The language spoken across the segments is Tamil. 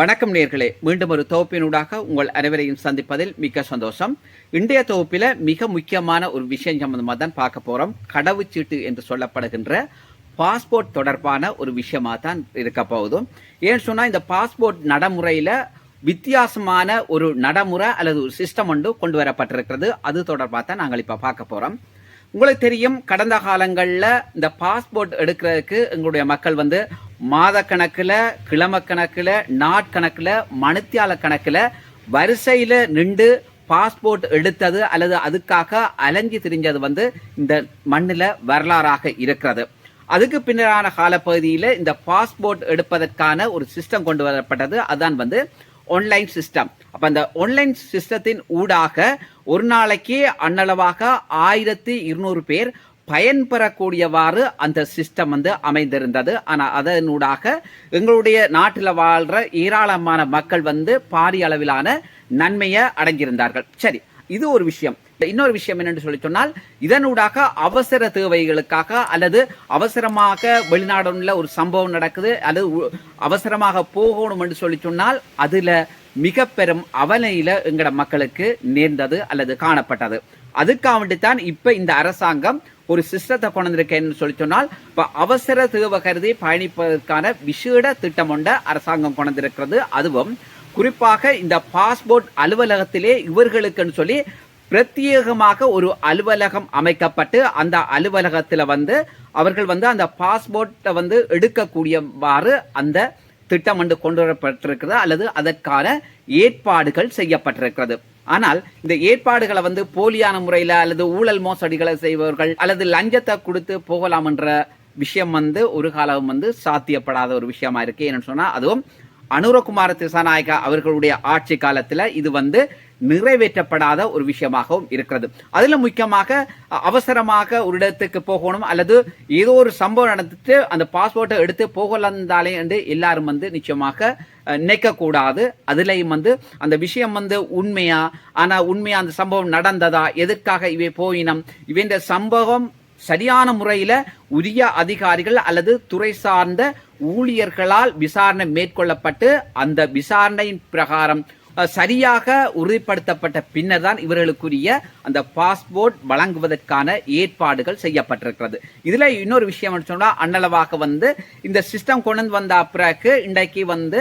வணக்கம் நேர்களே. மீண்டும் ஒரு தொகுப்பினூடாக உங்கள் அனைவரையும் சந்திப்பதில் மிக்க சந்தோஷம். இன்றைய தொகுப்பில் மிக முக்கியமான ஒரு விஷயம் சம்பந்தமாக தான் பார்க்க போகிறோம் கடவுச்சீட்டு என்று சொல்லப்படுகின்ற பாஸ்போர்ட் தொடர்பான ஒரு விஷயமாக தான் இருக்க போகுதும். ஏன்னு சொன்னால் இந்த பாஸ்போர்ட் நடைமுறையில் வித்தியாசமான ஒரு நடைமுறை அல்லது ஒரு சிஸ்டம் ஒன்று கொண்டு வரப்பட்டிருக்கிறது. அது தொடர்பாக தான் நாங்கள் இப்போ பார்க்க போகிறோம் உங்களுக்கு தெரியும் கடந்த காலங்களில் இந்த பாஸ்போர்ட் எடுக்கிறதுக்கு எங்களுடைய மக்கள் வந்து மாத கணக்கில் கிழமை கணக்கில் நாட்கணக்கில் மணித்தியால கணக்கில் வரிசையில் நின்று பாஸ்போர்ட் எடுத்தது அல்லது அதுக்காக அலைஞ்சி திரிஞ்சது வந்து இந்த மண்ணில் வரலாறாக இருக்கிறது. அதுக்கு பின்னரான காலப்பகுதியில் இந்த பாஸ்போர்ட் எடுப்பதற்கான ஒரு சிஸ்டம் கொண்டு வரப்பட்டது. அதான் வந்து ஆன்லைன் சிஸ்டம் அப்போ அந்த ஆன்லைன் சிஸ்டத்தின் ஊடாக ஒரு நாளைக்கு அன்னளவாக ஆயிரத்தி இருநூறு பேர் பயன்பெறக்கூடியவாறு அந்த சிஸ்டம் வந்து அமைந்திருந்தது. ஆனால் அதனூடாக எங்களுடைய நாட்டில் வாழ்கிற ஏராளமான மக்கள் வந்து பாரிய அளவிலான நன்மையை அடங்கியிருந்தார்கள் சரி இது ஒரு விஷயம். இன்னொரு விஷயம் என்னென்று சொல்லி சொன்னால் இதனூடாக அவசர தேவைகளுக்காக அல்லது அவசரமாக வெளிநாடுல ஒரு சம்பவம் நடக்குது அல்லது உ- அவசரமாக போகணும் என்று சொல்லி சொன்னால் அதில் மிக பெரும் அவலையில் எங்களோட மக்களுக்கு நேர்ந்தது அல்லது காணப்பட்டது. அதுக்காக வேண்டித்தான் இப்போ இந்த அரசாங்கம் ஒரு சிஸ்டத்தை கொண்டு வந்திருக்கேன்னு சொல்லி சொன்னால் இப்போ அவசர தேவை கருதி பயணிப்பதற்கான விசேட திட்டம் கொண்ட அரசாங்கம் கொண்டு வந்திருக்கிறது அதுவும் குறிப்பாக இந்த பாஸ்போர்ட் அலுவலகத்திலே இவர்களுக்குன்னு சொல்லி பிரத்யேகமாக ஒரு அலுவலகம் அமைக்கப்பட்டு அந்த அலுவலகத்தில் வந்து அவர்கள் வந்து அந்த பாஸ்போர்ட்டை வந்து எடுக்கக்கூடியவாறு அந்த திட்டம் வந்து கொண்டு வரப்பட்டிருக்கிறது அல்லது அதற்கான ஏற்பாடுகள் செய்யப்பட்டிருக்கிறது. ஆனால் இந்த ஏற்பாடுகளை வந்து போலியான முறையில் அல்லது ஊழல் மோசடிகளை செய்பவர்கள் அல்லது லஞ்சத்தை கொடுத்து போகலாம் என்ற விஷயம் வந்து ஒரு காலம் வந்து சாத்தியப்படாத ஒரு விஷயமா இருக்கு என்னன்னு சொன்னால் அதுவும் அனுரகுமார திசாநாயகா அவர்களுடைய ஆட்சி காலத்தில் இது வந்து நிறைவேற்றப்படாத ஒரு விஷயமாகவும் இருக்கிறது. அதில் முக்கியமாக அவசரமாக ஒரு இடத்துக்கு போகணும் அல்லது ஏதோ ஒரு சம்பவம் நடந்துட்டு அந்த பாஸ்போர்ட்டை எடுத்து போகலந்தாலே என்று எல்லாரும் வந்து நிச்சயமாக நினைக்கக்கூடாது. அதுலேயும் வந்து அந்த விஷயம் வந்து உண்மையா? ஆனால் உண்மையா அந்த சம்பவம் நடந்ததா? எதற்காக இவை போயினம்? இவன் சம்பவம் சரியான முறையில் உரிய அதிகாரிகள் அல்லது துறை சார்ந்த ஊழியர்களால் விசாரணை மேற்கொள்ளப்பட்டு அந்த விசாரணையின் பிரகாரம் சரியாக உறுதிப்படுத்தப்பட்ட பின்னர் தான் இவர்களுக்குரிய அந்த பாஸ்போர்ட் வழங்குவதற்கான ஏற்பாடுகள் செய்யப்பட்டிருக்கிறது. இதுல இன்னொரு விஷயம் சொன்னா அன்னளவாக வந்து இந்த சிஸ்டம் கொண்டு வந்து வந்த பிறகு இன்றைக்கு வந்து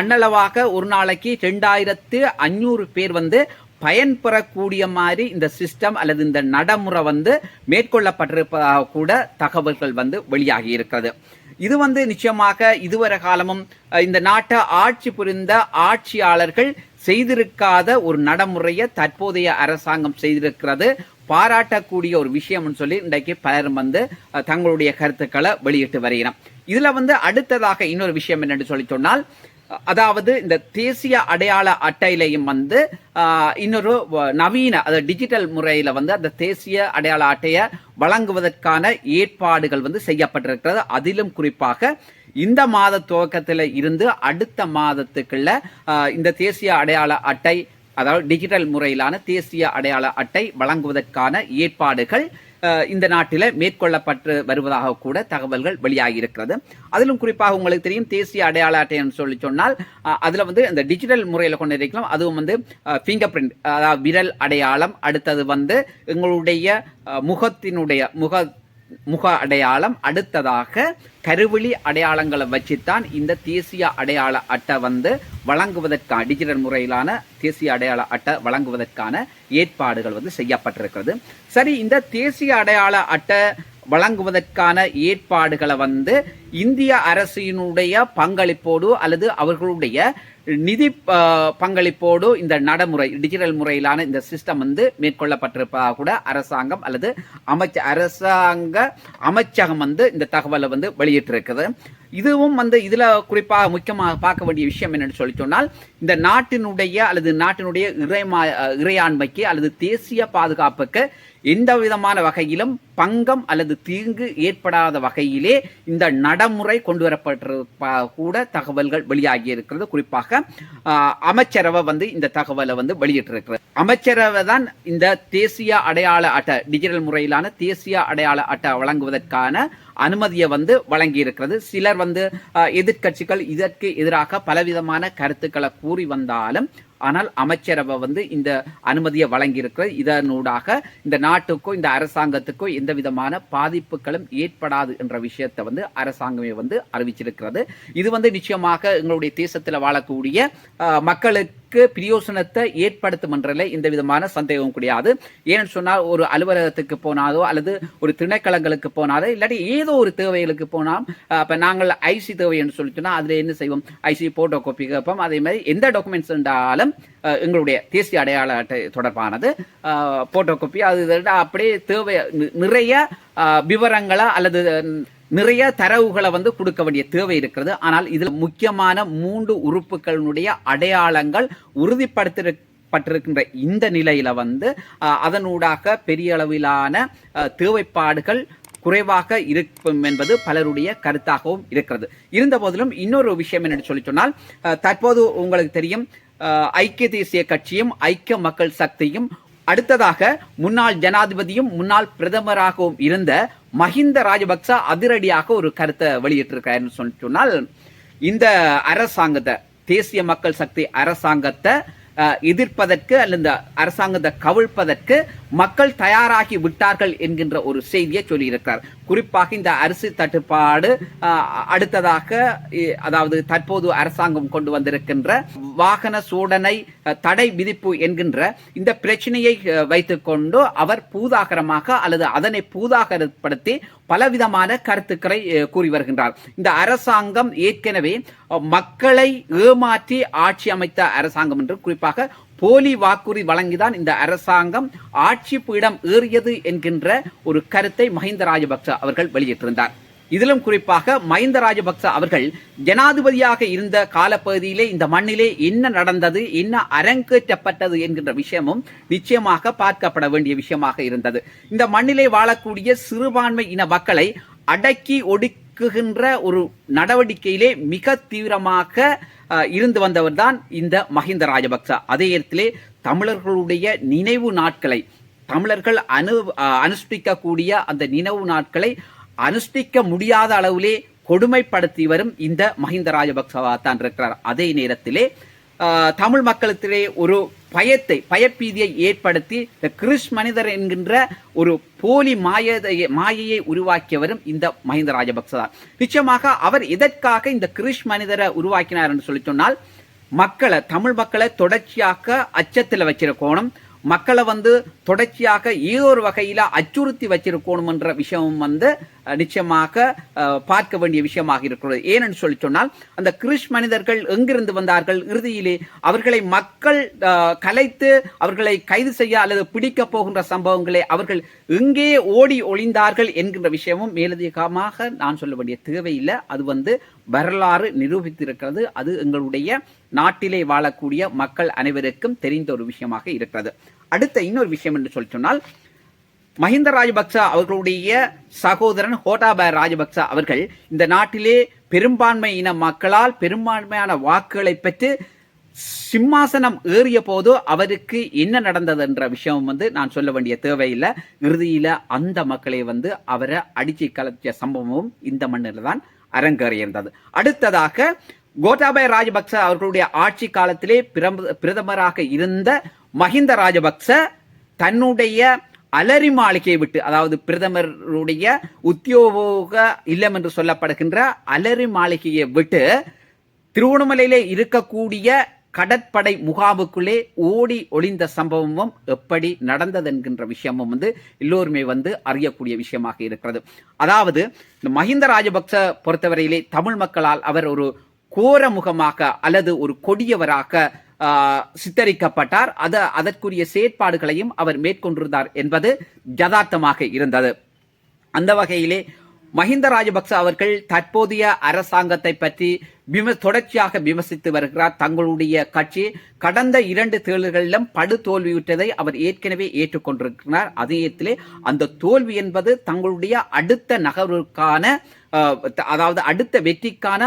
அன்னளவாக ஒரு நாளைக்கு ரெண்டாயிரத்து அஞ்சூறு பேர் வந்து பயன்பெறக்கூடிய மாதிரி இந்த சிஸ்டம் அல்லது இந்த நடைமுறை வந்து மேற்கொள்ளப்பட்டிருப்பதாக கூட தகவல்கள் வந்து வெளியாகி இருக்கிறது. இது வந்து நிச்சயமாக இதுவரை காலமும் இந்த நாட்டை ஆட்சி புரிந்த ஆட்சியாளர்கள் செய்திருக்காத ஒரு நடைமுறையை தற்போதைய அரசாங்கம் செய்திருக்கிறது. பாராட்டக்கூடிய ஒரு விஷயம்னு சொல்லி இன்றைக்கு பலரும் வந்து தங்களுடைய கருத்துக்களை வெளியிட்டு வருகிறோம். இதுல வந்து அடுத்ததாக இன்னொரு விஷயம் என்னென்னு சொல்லி சொன்னால் அதாவது இந்த தேசிய அடையாள அட்டையிலையும் வந்து இன்னொரு வ- நவீன அதாவது டிஜிட்டல் முறையில் வந்து அந்த தேசிய அடையாள அட்டையை வழங்குவதற்கான ஏற்பாடுகள் வந்து செய்யப்பட்டிருக்கிறது. அதிலும் குறிப்பாக இந்த மாத துவக்கத்தில் இருந்து அடுத்த மாதத்துக்குள்ள இந்த தேசிய அடையாள அட்டை அதாவது டிஜிட்டல் முறையிலான தேசிய அடையாள அட்டை வழங்குவதற்கான ஏற்பாடுகள் இந்த நாட்டில் மேற்கொள்ளப்பட்டு வருவதாக கூட தகவல்கள் வெளியாகியிருக்கிறது. அதிலும் குறிப்பாக உங்களுக்கு தெரியும் தேசிய அடையாள அட்டைன்னு சொல்லி சொன்னால் அதில் அதுல வந்து இந்த டிஜிட்டல் முறையில் கொண்டு இருக்கலாம் அதுவும் வந்து ஃபிங்கர் பிரிண்ட் அதாவது விரல் அடையாளம். அடுத்தது வந்து எங்களுடைய முகத்தினுடைய முக முக அடையாளம் அடுத்ததாக கருவெளி அடையாளங்களை வச்சுத்தான் இந்த தேசிய அடையாள அட்டை வந்து வழங்குவதற்கான டிஜிட்டல் முறையிலான தேசிய அடையாள அட்டை வழங்குவதற்கான ஏற்பாடுகள் வந்து செய்யப்பட்டிருக்கிறது. சரி இந்த தேசிய அடையாள அட்டை வழங்குவதற்கான ஏற்பாடுகளை வந்து இந்திய அரசினுடைய பங்களிப்போடு அல்லது அவர்களுடைய நிதி பங்களிப்போடு இந்த நடைமுறை டிஜிட்டல் முறையிலான இந்த சிஸ்டம் வந்து மேற்கொள்ளப்பட்டிருப்பதாக கூட அரசாங்கம் அல்லது அமைச்ச அரசாங்க அமைச்சகம் வந்து இந்த தகவலை வந்து வெளியிட்டிருக்குது. இதுவும் வந்து இதில் குறிப்பாக முக்கியமாக பார்க்க வேண்டிய விஷயம் என்னென்னு சொல்லி சொன்னால் இந்த நாட்டினுடைய அல்லது நாட்டினுடைய இறைமா இறையாண்மைக்கு அல்லது தேசிய பாதுகாப்புக்கு எந்த விதமான வகையிலும் பங்கம் அல்லது தீங்கு ஏற்படாத வகையிலே இந்த நடைமுறை கொண்டு வரப்பட்டிருப்பா கூட தகவல்கள் வெளியாகி இருக்கிறது. குறிப்பாக அமைச்சரவை வந்து இந்த தகவலை வந்து வெளியிட்டிருக்கிறது. அமைச்சரவை தான் இந்த தேசிய அடையாள அட்டை டிஜிட்டல் முறையிலான தேசிய அடையாள அட்டை வழங்குவதற்கான அனுமதியை வந்து வழங்கி இருக்கிறது சிலர் வந்து எதிர்கட்சிகள் எதிர்க்கட்சிகள் இதற்கு எதிராக பலவிதமான கருத்துக்களை கூறி வந்தாலும் ஆனால் அமைச்சரவை வந்து இந்த அனுமதியை வழங்கியிருக்கிறது இதனூடாக இந்த நாட்டுக்கோ இந்த அரசாங்கத்துக்கோ எந்த விதமான பாதிப்புகளும் ஏற்படாது என்ற விஷயத்தை வந்து அரசாங்கமே வந்து அறிவிச்சிருக்கிறது. இது வந்து நிச்சயமாக எங்களுடைய தேசத்தில் வாழக்கூடிய மக்களுக்கு மக்களுக்கு பிரியோசனத்தை ஏற்படுத்தும் இந்த எந்த விதமான சந்தேகம் கிடையாது. ஏன்னு சொன்னால் ஒரு அலுவலகத்துக்கு போனாலோ அல்லது ஒரு திணைக்களங்களுக்கு போனாலோ இல்லாட்டி ஏதோ ஒரு தேவைகளுக்கு போனால் இப்போ நாங்கள் ஐசி தேவை என்று சொல்லி சொன்னால் அதில் என்ன செய்வோம்? ஐசி போட்டோ காப்பி கேட்போம். அதே மாதிரி எந்த டாக்குமெண்ட்ஸ் இருந்தாலும் எங்களுடைய தேசிய அடையாள அட்டை தொடர்பானது போட்டோ காப்பி அது அப்படியே தேவை நிறைய விவரங்களை விவரங்களா அல்லது நிறைய தரவுகளை வந்து கொடுக்க வேண்டிய தேவை இருக்கிறது. ஆனால் இதில் முக்கியமான மூன்று உறுப்புகளினுடைய அடையாளங்கள் உறுதிப்படுத்திருப்பட்டிருக்கின்ற இந்த நிலையில வந்து அதனூடாக பெரிய அளவிலான தேவைப்பாடுகள் குறைவாக இருக்கும் என்பது பலருடைய கருத்தாகவும் இருக்கிறது. இருந்த போதிலும் இன்னொரு விஷயம் என்னென்னு சொல்லி சொன்னால் தற்போது உங்களுக்கு தெரியும் ஐக்கிய தேசிய கட்சியும் ஐக்கிய மக்கள் சக்தியும் அடுத்ததாக முன்னாள் ஜனாதிபதியும் முன்னாள் பிரதமராகவும் இருந்த மஹிந்த ராஜபக்ச அதிரடியாக ஒரு கருத்தை வெளியிட்டிருக்காருன்னு சொல்லி சொன்னால் இந்த அரசாங்கத்தை தேசிய மக்கள் சக்தி அரசாங்கத்தை எதிர்ப்பதற்கு அல்லது இந்த அரசாங்கத்தை கவிழ்ப்பதற்கு மக்கள் தயாராகி விட்டார்கள் என்கின்ற ஒரு செய்தியை சொல்லியிருக்கிறார். குறிப்பாக இந்த அரிசி தட்டுப்பாடு அடுத்ததாக அதாவது தற்போது அரசாங்கம் கொண்டு வந்திருக்கின்ற வாகன சூடனை தடை விதிப்பு என்கின்ற இந்த பிரச்சனையை வைத்துக்கொண்டு அவர் பூதாகரமாக அல்லது அதனை பூதாகரப்படுத்தி பலவிதமான கருத்துக்களை கூறி வருகின்றார். இந்த அரசாங்கம் ஏற்கனவே மக்களை ஏமாற்றி ஆட்சி அமைத்த அரசாங்கம் என்று குறிப்பாக போலி வாக்குறுதி வழங்கிதான் இந்த அரசாங்கம் ஆட்சி பீடம் ஏறியது என்கின்ற ஒரு கருத்தை மஹிந்த ராஜபக்ச அவர்கள் வெளியிட்டிருந்தார். இதிலும் குறிப்பாக மஹிந்த ராஜபக்ச அவர்கள் ஜனாதிபதியாக இருந்த காலப்பகுதியிலே இந்த மண்ணிலே என்ன நடந்தது என்ன அரங்கேற்றப்பட்டது என்கின்ற விஷயமும் நிச்சயமாக பார்க்கப்பட வேண்டிய விஷயமாக இருந்தது. இந்த மண்ணிலே வாழக்கூடிய சிறுபான்மை இன மக்களை அடக்கி ஒடுக்குகின்ற ஒரு நடவடிக்கையிலே மிக தீவிரமாக இருந்து வந்தவர் தான் இந்த மஹிந்த ராஜபக்ச. அதே இடத்திலே தமிழர்களுடைய நினைவு நாட்களை தமிழர்கள் அனு அனுஷ்டிக்கக்கூடிய அந்த நினைவு நாட்களை அனுஷ்டிக்க முடியாத அளவிலே கொடுமைப்படுத்தி வரும் இந்த மஹிந்த ராஜபக்சவா தான் இருக்கிறார். அதே நேரத்திலே தமிழ் மக்களிடத்திலே ஒரு பயத்தை பயப்பீதியை ஏற்படுத்தி இந்த கிறிஸ் மனிதர் என்கின்ற ஒரு போலி மாயதையை மாயையை உருவாக்கியவரும் இந்த மஹிந்த ராஜபக்ச தான் நிச்சயமாக அவர் எதற்காக இந்த கிறிஷ் மனிதரை உருவாக்கினார் என்று சொல்லி சொன்னால் மக்களை தமிழ் மக்களை தொடர்ச்சியாக அச்சத்தில் வச்சிருக்கணும். மக்களை வந்து தொடர்ச்சியாக ஏதோ ஒரு வகையில் அச்சுறுத்தி வச்சிருக்கணும்ன்ற விஷயமும் விஷயம் வந்து நிச்சயமாக பார்க்க வேண்டிய விஷயமாக இருக்கிறது. ஏனென்று சொல்லி சொன்னால் அந்த கிறிஸ் மனிதர்கள் எங்கிருந்து வந்தார்கள்? இறுதியிலே அவர்களை மக்கள் கலைத்து அவர்களை கைது செய்ய அல்லது பிடிக்க போகின்ற சம்பவங்களை அவர்கள் எங்கே ஓடி ஒளிந்தார்கள் என்கின்ற விஷயமும் மேலதிகமாக நான் சொல்ல வேண்டிய தேவையில்லை. அது வந்து வரலாறு நிரூபித்திருக்கிறது. அது எங்களுடைய நாட்டிலே வாழக்கூடிய மக்கள் அனைவருக்கும் தெரிந்த ஒரு விஷயமாக இருக்கிறது. அடுத்த இன்னொரு விஷயம் என்று சொல்லி சொன்னால் மஹிந்த ராஜபக்ச அவர்களுடைய சகோதரன் ஹோட்டாபய ராஜபக்ச அவர்கள் இந்த நாட்டிலே பெரும்பான்மை இன மக்களால் பெரும்பான்மையான வாக்குகளை பெற்று சிம்மாசனம் ஏறிய போது அவருக்கு என்ன நடந்தது என்ற விஷயம் வந்து நான் சொல்ல வேண்டிய தேவையில்லை. இறுதியில் அந்த மக்களை வந்து அவரை அடிச்சு கலத்திய சம்பவமும் இந்த மண்ணில் தான் அரங்கேறியிருந்தது அடுத்ததாக கோட்டாபய ராஜபக்ச அவர்களுடைய ஆட்சி காலத்திலே பிரம- பிரதமராக இருந்த மஹிந்த ராஜபக்ச தன்னுடைய அலரி மாளிகையை விட்டு அதாவது பிரதமருடைய உத்தியோக இல்லம் என்று சொல்லப்படுகின்ற அலரி மாளிகையை விட்டு திருவண்ணாமலையிலே இருக்கக்கூடிய கடற்படை முகாமுக்குள்ளே ஓடி ஒளிந்த சம்பவமும் எப்படி நடந்தது என்கின்ற விஷயமும் வந்து எல்லோருமே வந்து அறியக்கூடிய விஷயமாக இருக்கிறது. அதாவது இந்த மஹிந்த ராஜபக்ச பொறுத்தவரையிலே தமிழ் மக்களால் அவர் ஒரு கோர முகமாக அல்லது ஒரு கொடியவராக சித்தரிக்கப்பட்டார். அத அதற்குரிய செயற்பாடுகளையும் அவர் மேற்கொண்டிருந்தார் என்பது யதார்த்தமாக இருந்தது. அந்த வகையிலே மஹிந்த ராஜபக்ச அவர்கள் தற்போதைய அரசாங்கத்தை பற்றி விம தொடர்ச்சியாக விமர்சித்து வருகிறார். தங்களுடைய கட்சி கடந்த இரண்டு தேர்தல்களிலும் படு தோல்வியுற்றதை அவர் ஏற்கனவே ஏற்றுக்கொண்டிருக்கிறார். அதே நேரத்திலே அந்த தோல்வி என்பது தங்களுடைய அடுத்த நகர்வுக்கான த- அதாவது அடுத்த வெற்றிக்கான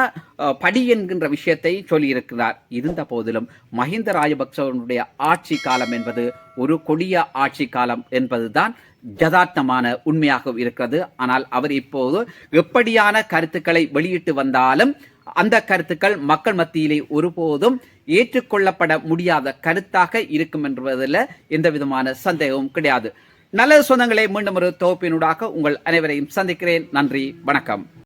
படி என்கின்ற விஷயத்தை சொல்லியிருக்கிறார். இருந்த போதிலும் மஹிந்த ராஜபக்சவனுடைய ஆட்சி காலம் என்பது ஒரு கொடிய ஆட்சி காலம் என்பதுதான் யதார்த்தமான உண்மையாக இருக்கிறது. ஆனால் அவர் இப்போது எப்படியான கருத்துக்களை வெளியிட்டு வந்தாலும் அந்த கருத்துக்கள் மக்கள் மத்தியிலே ஒருபோதும் ஏற்றுக்கொள்ளப்பட முடியாத கருத்தாக இருக்கும் என்பதில் எந்த விதமான சந்தேகமும் கிடையாது. நல்ல சொந்தங்களை மீண்டும் ஒரு தொகுப்பினூடாக உங்கள் அனைவரையும் சந்திக்கிறேன். நன்றி வணக்கம்.